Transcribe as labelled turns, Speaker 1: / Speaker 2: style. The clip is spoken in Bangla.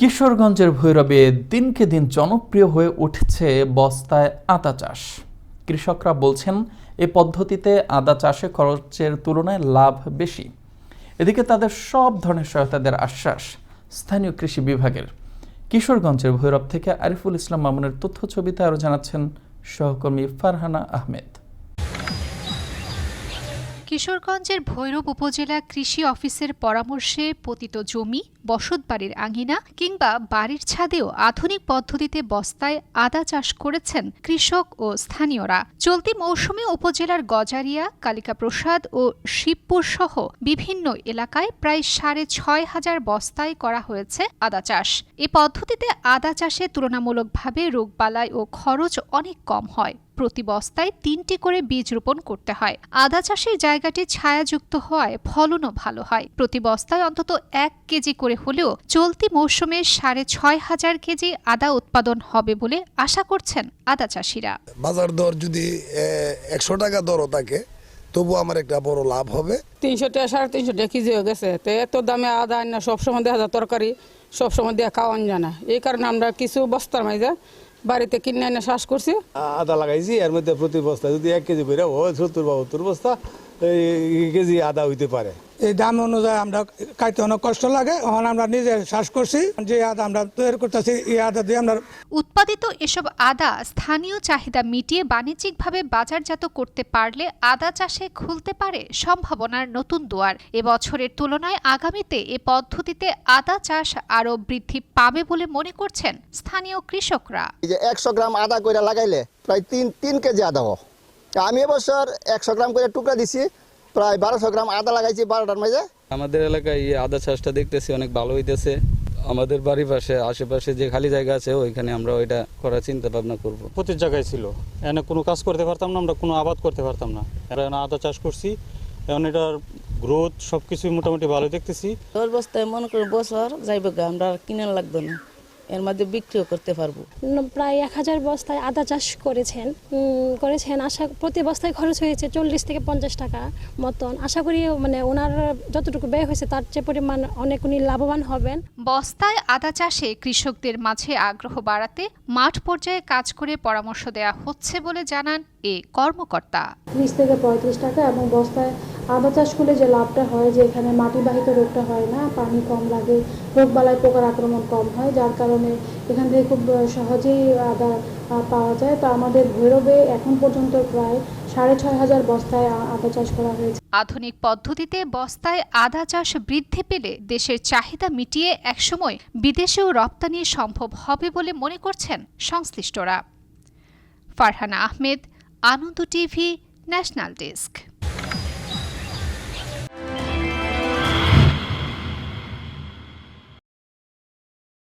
Speaker 1: কিশোরগঞ্জের ভৈরবে দিনকে দিন জনপ্রিয় হয়ে উঠছে বস্তায় আদা চাষ। কৃষকরা বলছেন, এ পদ্ধতিতে আদা চাষে খরচের তুলনায় লাভ বেশি। এদিকে তাদের সব ধরনের সহায়তা দেওয়ার আশ্বাস স্থানীয় কৃষি বিভাগের। কিশোরগঞ্জের ভৈরব থেকে আরিফুল ইসলাম মামুনের তথ্য ছবিতে আরও জানাচ্ছেন সহকর্মী ফারহানা আহমেদ।
Speaker 2: কিশোরগঞ্জের ভৈরব উপজেলা কৃষি অফিসের পরামর্শে পতিত জমি বসতবাড়ির আঙিনা কিংবা বাড়ির ছাদেও আধুনিক পদ্ধতিতে বস্তায় আদা চাষ করেছেন কৃষক ও স্থানীয়রা। চলতি মৌসুমে উপজেলার গজারিয়া, কালিকাপ্রসাদ ও শিবপুর সহ বিভিন্ন এলাকায় প্রায় সাড়ে ছয় হাজার বস্তায় করা হয়েছে আদা চাষ। এ পদ্ধতিতে আদা চাষে তুলনামূলকভাবে রোগবালাই ও খরচ অনেক কম হয়। প্রতি বস্তায় তিনটি করে বীজ রোপণ করতে হয়। আদা চাষের জায়গাটি ছায়াযুক্ত হওয়ায় ফলনও ভালো হয়। প্রতি বস্তায় অন্তত এক কেজি করে হলেও চলতি মৌসুমে সাড়ে ছয় হাজার কেজি আদা উৎপাদন হবে বলে আশা করছেন আদা চাষিরা।
Speaker 3: বাজার দর যদি একশো টাকা দরও থাকে তবু আমার একটা বড় লাভ হবে।
Speaker 4: তিনশো টাকা সাড়ে তিনশো টাকা কেজি হয়ে গেছে। তো এত দামে আদা আন না সবসময় দেখা যায় তরকারি সবসময় দিয়ে খাওয়ান যায় না। এই কারণে আমরা কিছু বস্তার মাঝে বাড়িতে কিনে এনে শ্বাস করছি।
Speaker 5: আদা লাগাইছি, এর মধ্যে প্রতি বস্তা যদি এক কেজি করে হয়, সত্তর বা বস্তা। কেজি আদা হইতে পারে।
Speaker 6: এই দাম অনুযায়ী আমরা খাইতে অনেক কষ্ট লাগে। এখন আমরা নিজে শ্বাস করছি। যে আদা আমরা তৈরি করতেছি এই আদা দিয়ে আমরা
Speaker 2: উৎপাদিত এসব আদা স্থানীয় চাহিদা মিটিয়ে বাণিজ্যিকভাবে বাজারজাত করতে পারলে আদা চাষে খুলতে পারে সম্ভাবনার নতুন দুয়ার। এবছরের তুলনায় আগামীতে এ পদ্ধতিতে আদা চাষ আরও বৃদ্ধি পাবে বলে মনে করছেন স্থানীয় কৃষকরা।
Speaker 7: একশো গ্রাম আদা করে লাগাইলে প্রায় তিন তিন কেজি আদা হয় আমি এবছর একশো গ্রাম করে টুকরা দিছি প্রায় বারোশো গ্রাম আদা লাগাইছি বারোটার মাঝে
Speaker 8: আমাদের এলাকায় এই আদা চাষটা দেখতেছি অনেক ভালো হইতেছে। আমাদের বাড়ির পাশে আশেপাশে যে খালি জায়গা আছে ওইখানে আমরা ওইটা করার চিন্তা ভাবনা করব।
Speaker 9: প্রতি জায়গায় ছিল। এখানে কোনো কাজ করতে পারতাম না আমরা কোনো আবাদ করতে পারতাম না। এখানে আদা চাষ করছি। এখন এটার গ্রোথ সব কিছুই মোটামুটি ভালো দেখতেছি।
Speaker 10: দশ বস্তায় মনে করুন বছর যাইব গা আমরা আর কিনে লাগবে না। এর মধ্যে বিক্রিও করতে পারব।
Speaker 11: প্রায় এক হাজার বস্তায় আদা চাষ করেছেন। করেছেন আশা প্রতি বস্তায় খরচ হয়েছে চল্লিশ থেকে পঞ্চাশ টাকা মতন। আশা করি মানে ওনার যতটুকু ব্যয় হয়েছে তার চেয়ে পরিমাণ অনেক উনি লাভবান হবেন।
Speaker 2: বস্তায় আদা চাষে কৃষকদের মাঝে আগ্রহ বাড়াতে মাঠ পর্যায়ে কাজ করে পরামর্শ দেওয়া হচ্ছে বলে জানান এ কর্মকর্তা।
Speaker 11: ত্রিশ থেকে পঁয়ত্রিশ টাকা এবং বস্তায় আদা চাষ করলে যে লাভটা হয় যে এখানে মাটিবাহিত রোগটা হয় না, পানি কম লাগে, রোগবালাই পোকার আক্রমণ কম হয়, যার কারণে এখান থেকে খুব সহজেই আদা পাওয়া যায়। তো আমাদের ভৈরবে এখন পর্যন্ত প্রায় সাড়ে ছয় হাজার বস্তায় আদা চাষ করা হয়েছে।
Speaker 2: আধুনিক পদ্ধতিতে বস্তায় আদা চাষ বৃদ্ধি পেলে দেশের চাহিদা মিটিয়ে একসময় বিদেশেও রপ্তানি সম্ভব হবে বলে মনে করছেন সংশ্লিষ্টরা। Farhana Ahmed, Ananda TV, national desk.